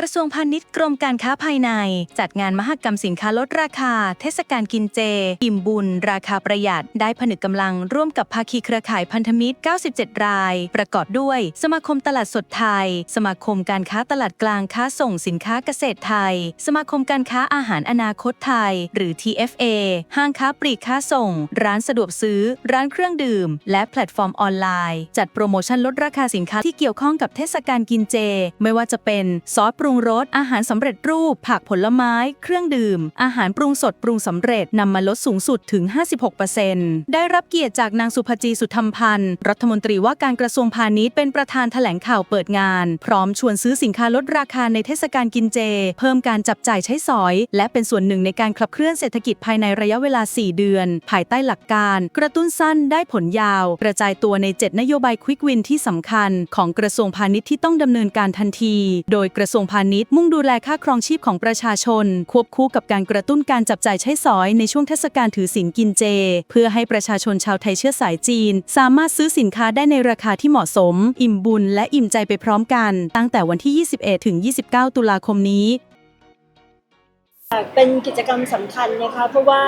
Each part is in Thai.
กระทรวงพาณิชย์กรมการค้าภายใน จัดงานมหกรรมสินค้าลดราคา เทศกาลกินเจ อิ่มบุญ ราคาประหยัด ได้ผนึกกำลังร่วมกับภาคีเครือข่ายพันธมิตร 97 ราย ประกอบด้วย สมาคมตลาดสดไทย สมาคมการค้าตลาดกลางค้าส่งสินค้าเกษตรไทย สมาคมการค้าอาหารอนาคตไทย หรือ TFA ห้างค้าปลีกค้าส่ง ร้านสะดวกซื้อ ร้านเครื่องดื่ม และแพลตฟอร์มออนไลน์ จัดโปรโมชั่นลดราคาสินค้าที่เกี่ยวข้องกับเทศกาลกินเจ ไม่ว่าจะเป็นซอสปรุรุงรส อาหารสำเร็จรูป ผักผลไม้ เครื่องดื่ม อาหารปรุงสดปรุงสำเร็จนำมาลดสูงสุดถึง 56%ได้รับเกียรติจากนางสุภจีสุธรรมพันธ์ รัฐมนตรีว่าการกระทรวงพาณิชย์เป็นประธานแถลงข่าวเปิดงาน พร้อมชวนซื้อสินค้าลดราคาในเทศกาลกินเจ เพิ่มการจับจ่ายใช้สอย และเป็นส่วนหนึ่งในการขับเคลื่อนเศรษฐกิจภายในระยะเวลา 4 เดือน ภายใต้หลักการ กระตุ้นสั้นได้ผลยาว กระจายตัวใน 7 นโยบายควิกวินที่สำคัญ ของกระทรวงพาณิชย์ที่ต้องดำเนินการทันที โดยกระทรวงพาณิชย์มุ่งดูแลค่าครองชีพของประชาชน ควบคู่กับการกระตุ้นการจับจ่ายใช้สอยในช่วงเทศกาลถือศีลกินเจ เพื่อให้ประชาชนชาวไทยเชื้อสายจีน สามารถซื้อสินค้าได้ในราคาที่เหมาะสม อิ่มบุญและอิ่มใจไปพร้อมกัน ตั้งแต่วันที่ 21 ถึง 29 ตุลาคมนี้เป็นกิจกรรมสำคัญนะคะเพราะว่า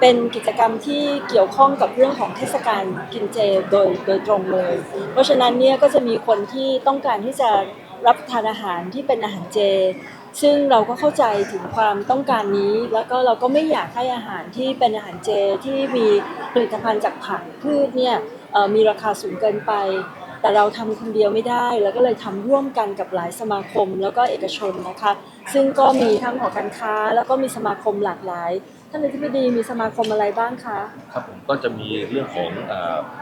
เป็นกิจกรรมที่เกี่ยวข้องกับเรื่องของเทศกาลกินเจโดยโดยตรงเลย เพราะฉะนั้นเนี่ยก็จะมีคนที่ต้องการที่จะ รับประทานอาหารที่เป็นอาหารเจ ซึ่งเราก็เข้าใจถึงความต้องการนี้ แล้วก็เราก็ไม่อยากให้อาหารที่เป็นอาหารเจที่มีผลิตภัณฑ์จากผักพืชเนี่ยมีราคาสูงเกินไป แต่เราทำคนเดียวไม่ได้ แล้วก็เลยทำร่วมกันกับหลายสมาคมแล้วก็เอกชนนะคะ ซึ่งก็มีทั้งหอการค้า แล้วก็มีสมาคมหลากหลายท่านอธิบดีมีสมาคมอะไรบ้างคะครับผมก็จะมีเรื่องของอ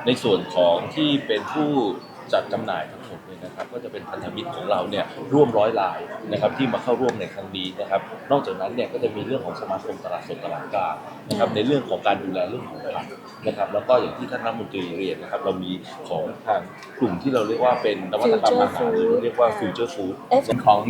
ในส่วนของที่เป็นผู้จัดจำหน่าย ทั้งหมดเลยนะครับก็จะเป็นพันธมิตรของเราเนี่ยร่วมร้อยรายนะครับที่มาเข้าร่วมในครั้งนี้นะครับนอกจากนั้นเนี่ยก็จะมีเรื่องของสมาคมตลาดสดตลาดกลางนะครับในเรื่องของการดูแลเรื่องของผักนะครับแล้วก็อย่างที่ท่านรัฐมนตรีเรียนนะครับเรามีของทางกลุ่มที่เราเรียกว่าเป็นนวัตกรรมอาหารหรือเรียกว่า future food ส่วนของ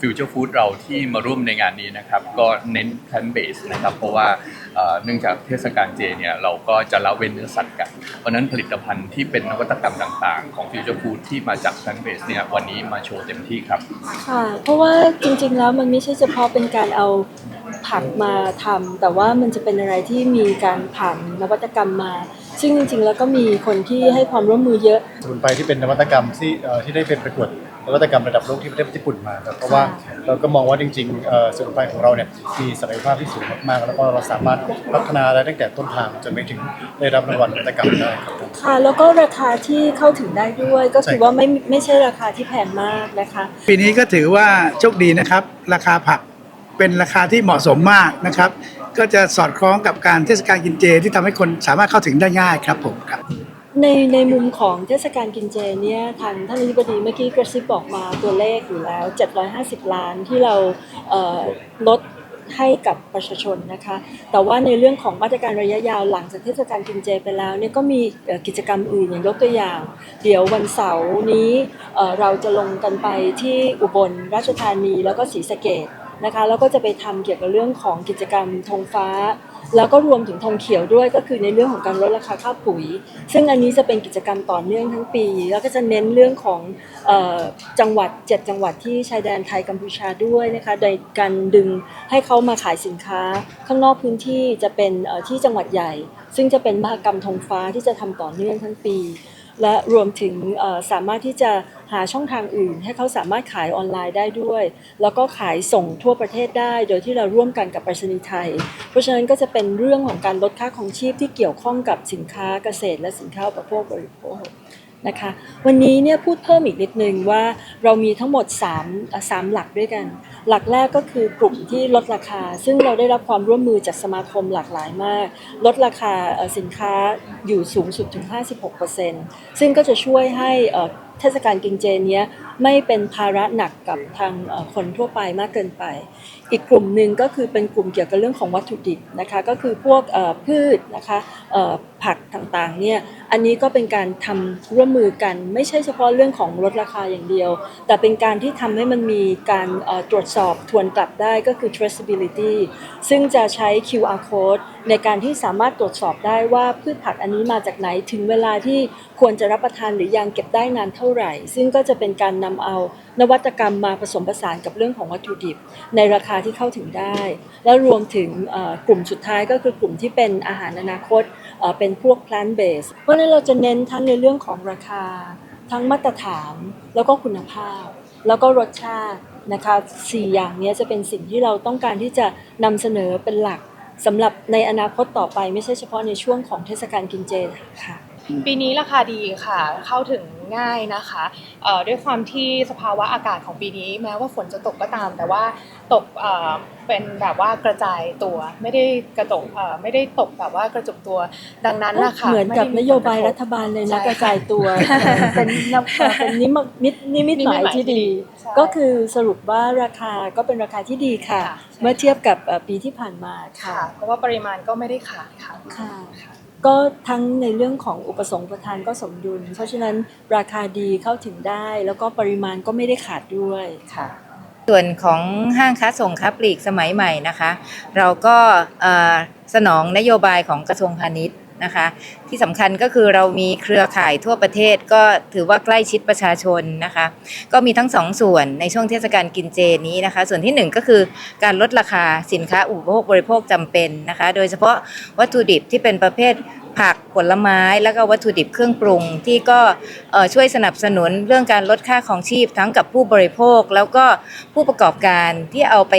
ฟิวเจอร์ฟู้ดเราที่มาร่วมในงานนี้นะครับก็เน้น plant based นะครับเพราะว่าเอ่อเนื่องจากเทศกาลเจเนี่ยเราก็จะละเว้นเนื้อสัตว์กัน เพราะฉะนั้นผลิตภัณฑ์ที่เป็นนวัตกรรมต่าง ๆ ของฟิวเจอร์ฟู้ดที่มาจาก plant based เนี่ยวันนี้มาโชว์เต็มที่ครับ ค่ะ เพราะว่าจริงๆแล้วมันไม่ใช่เฉพาะเป็นการเอาผักมาทำแต่ว่ามันจะเป็นอะไรที่มีการผ่านนวัตกรรมมา ซึ่งจริงๆแล้วก็มีคนที่ให้ความร่วมมือเยอะ สมุนไพรที่เป็นนวัตกรรมที่เอ่อที่ได้เป็นประกวด นวัตกรรมระดับโลกที่ประเทศญี่ปุ่นมาครับเพราะว่าเราก็มองว่าจริงๆเอ่อสมุนไพรของเราเนี่ยมีศักยภาพที่สูงมากๆ แล้วก็เราสามารถพัฒนาได้ตั้งแต่ต้นทางจนไปถึงได้รับรางวัลนวัตกรรมได้ครับผมค่ะแล้วก็ราคาที่เข้าถึงได้ด้วย ก็คือว่าไม่ไม่ใช่ราคาที่แพงมากนะคะปีนี้ก็ถือว่าโชคดีนะครับ ราคาผักเป็นราคาที่เหมาะสมมากนะครับ ก็จะสอดคล้องกับการเทศกาลกินเจที่ทำให้คนสามารถเข้าถึงได้ง่ายครับผมครับ ในในมุมของเทศกาลกินเจเนี่ยทางท่านอธิบดีเมื่อกี้กระซิบบอกมาตัวเลขอยู่แล้ว 750 ล้านที่เราเลดให้กับประชาชนนะคะ แต่ว่าในเรื่องของมาตรการระยะยาวหลังจากเทศกาลกินเจไปแล้วเนี่ยก็มีกิจกรรมอื่นอย่างยกตัวอย่าง เดี๋ยววันเสาร์นี้เอ่อเราจะลงกันไปที่อุบลราชธานีแล้วก็ศรีสะเกดนะคะแล้วก็จะไปทำเกี่ยวกับเรื่องของกิจกรรมธงฟ้า แล้วก็รวมถึงทองเขียวด้วยก็คือในเรื่องของการลดราคาข้าวปุ๋ย ซึ่งอันนี้จะเป็นกิจกรรมต่อเนื่องทั้งปี แล้วก็จะเน้นเรื่องของจังหวัด 7 จังหวัดที่ชายแดนไทยกัมพูชาด้วยนะคะโดยการดึงให้เขามาขายสินค้า ข้างนอกพื้นที่จะเป็นที่จังหวัดใหญ่ ซึ่งจะเป็นมหกรรมธงฟ้าที่จะทำต่อเนื่องทั้งปี และรวมถึงสามารถที่จะหาช่องทางอื่น ให้เขาสามารถขายออนไลน์ได้ด้วย แล้วก็ขายส่งทั่วประเทศได้ โดยที่เราร่วมกันกับไปรษณีย์ไทย เพราะฉะนั้นก็จะเป็นเรื่องของการลดค่าของชีพที่เกี่ยวข้องกับสินค้าเกษตร และสินค้าอุปโภคบริโภค นะคะ วันนี้เนี่ยพูดเพิ่มอีกนิดนึงว่าเรามีทั้งหมด3อะสามหลักด้วยกัน หลักแรกก็คือกลุ่มที่ลดราคา ซึ่งเราได้รับความร่วมมือจากสมาคมหลากหลายมาก ลดราคาสินค้าอยู่สูงสุดถึง 56%ซึ่งก็จะช่วยให้ เทศกาลกินเจเนี้ยไม่เป็นภาระหนักกับทางคนทั่วไปมากเกินไป อีกกลุ่มหนึ่งก็คือเป็นกลุ่มเกี่ยวกับเรื่องของวัตถุดิบนะคะก็คือพวกพืชนะคะผักต่างๆเนี่ยอันนี้ก็เป็นการทำร่วมมือกัน ไม่ใช่เฉพาะเรื่องของลดราคาอย่างเดียว แต่เป็นการที่ทำให้มันมีการตรวจสอบทวนกลับได้ก็คือ traceability ซึ่งจะใช้ QR code ในการที่สามารถตรวจสอบได้ว่าพืชผักอันนี้มาจากไหนถึงเวลาที่ควรจะรับประทานหรือยังเก็บได้นานเท่าท่าไหร่ ซึ่งก็จะเป็นการนำเอานวัตกรรมมาผสมผสานกับเรื่องของวัตถุดิบ ในราคาที่เข้าถึงได้ แล้วรวมถึงกลุ่มสุดท้ายก็คือกลุ่มที่เป็นอาหารอนาคตเป็นพวก plant based เพราะนั้นเราจะเน้นทั้งในเรื่องของราคา ทั้งมาตรฐานแล้วก็คุณภาพ แล้วก็รสชาตินะคะสี่อย่างนี้จะเป็นสิ่งที่เราต้องการที่จะนำเสนอเป็นหลักสำหรับในอนาคตต่อไปไม่ใช่เฉพาะในช่วงของเทศกาลกินเจค่ะ ปีนี้ราคาดีค่ะ เข้าถึงง่ายนะคะเอ่อด้วยความที่สภาวะอากาศของปีนี้ แม้ว่าฝนจะตกก็ตาม แต่ว่าตกเอ่อเป็นแบบว่ากระจายตัวไม่ได้กระตกเอ่อไม่ได้ตกแบบว่ากระจุกตัวดังนั้นนะคะเหมือนกับไได้นโยบายผลกะทรัฐบาลเลยนะใช่กระจายตัวเป็นนำเอ่อเป็นนิมมิตนิมิตหมายที่ดีใช่ก็คือสรุปว่าราคาก็เป็นราคาที่ดีค่ะค่ะใช่เมื่อเทียบกับเอ่อปีที่ผ่านมาค่ะค่ะ เพราะว่าปริมาณก็ไม่ได้ขาดค่ะค่ะ ก็ทั้งในเรื่องของอุปสงค์ประทานก็สมดุล เพราะฉะนั้นราคาดีเข้าถึงได้ แล้วก็ปริมาณก็ไม่ได้ขาดด้วยค่ะ ส่วนของห้างค้าส่งค้าปลีกสมัยใหม่นะคะ เราก็สนองนโยบายของกระทรวงพาณิชย์ นะคะ ที่สำคัญก็คือเรามีเครือข่ายทั่วประเทศก็ถือว่าใกล้ชิดประชาชนนะคะ ก็มีทั้งสองส่วนในช่วงเทศกาลกินเจนี้นะคะ ส่วนที่หนึ่งก็คือการลดราคาสินค้าอุปโภคบริโภคจำเป็นนะคะ โดยเฉพาะวัตถุดิบที่เป็นประเภท ผักผลไม้แล้วก็วัตถุดิบเครื่องปรุง ที่ก็ช่วยสนับสนุนเรื่องการลดค่าของชีพทั้งกับผู้บริโภค แล้วก็ผู้ประกอบการที่เอาไป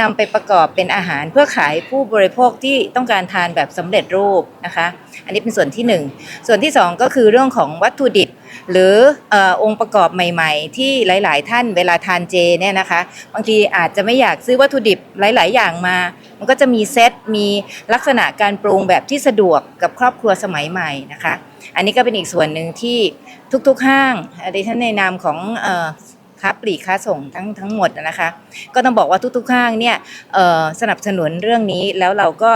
นำไปประกอบเป็นอาหารเพื่อขายผู้บริโภคที่ต้องการทานแบบสำเร็จรูปนะคะ อันนี้เป็นส่วนที่หนึ่งส่วนที่สองก็คือเรื่องของวัตถุดิบ หรือออองค์ประกอบใหม่ ๆ ที่หลาย ๆ ท่านเวลาทานเจเนี่ยนะคะบางทีอาจจะไม่อยากซื้อวัตถุดิบหลาย ๆ อย่างมา มันก็จะมีเซตมีลักษณะการปรุงแบบที่สะดวกกับครอบครัวสมัยใหม่นะคะ อันนี้ก็เป็นอีกส่วนหนึ่งที่ทุกๆห้างดิฉันในนามของ ค้าปลีกค้าส่งทั้งทั้งหมดนะคะ ก็ต้องบอกว่าทุกๆห้างเนี่ยสนับสนุนเรื่องนี้แล้วเราก็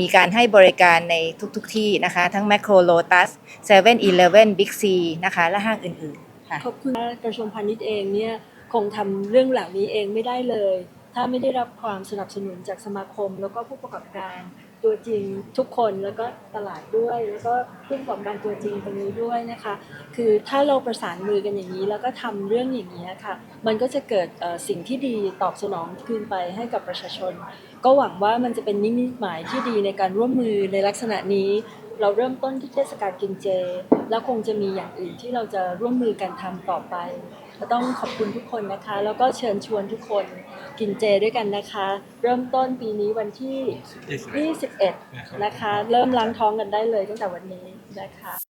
มีการให้บริการในทุกๆที่นะคะ ทั้งแมคโครโลตัสเซเว่นอีเลฟเว่นบิ๊กซีนะคะ และห้างอื่นๆค่ะขอบคุณกระทรวงพาณิชย์เองเนี่ยคงทำเรื่องเหล่านี้เองไม่ได้เลย ถ้าไม่ได้รับความสนับสนุนจากสมาคมแล้วก็ผู้ประกอบการ ตัวจริงทุกคนแล้วก็ตลาดด้วย แล้วก็ผู้ประกอบการตัวจริงตรงนี้ด้วยนะคะ คือถ้าเราประสานมือกันอย่างนี้ แล้วก็ทำเรื่องอย่างนี้ค่ะ มันก็จะเกิดสิ่งที่ดีตอบสนองคืนไปให้กับประชาชน ก็หวังว่ามันจะเป็นนิมิตหมายที่ดีในการร่วมมือในลักษณะนี้ เราเริ่มต้นที่เทศกาลกินเจ แล้วคงจะมีอย่างอื่นที่เราจะร่วมมือกันทำต่อไปก็ต้องขอบคุณทุกคนนะคะ แล้วก็เชิญชวนทุกคนกินเจด้วยกันนะคะ เริ่มต้นปีนี้วันที่ 21 นะคะ เริ่มล้างท้องกันได้เลยตั้งแต่วันนี้นะคะ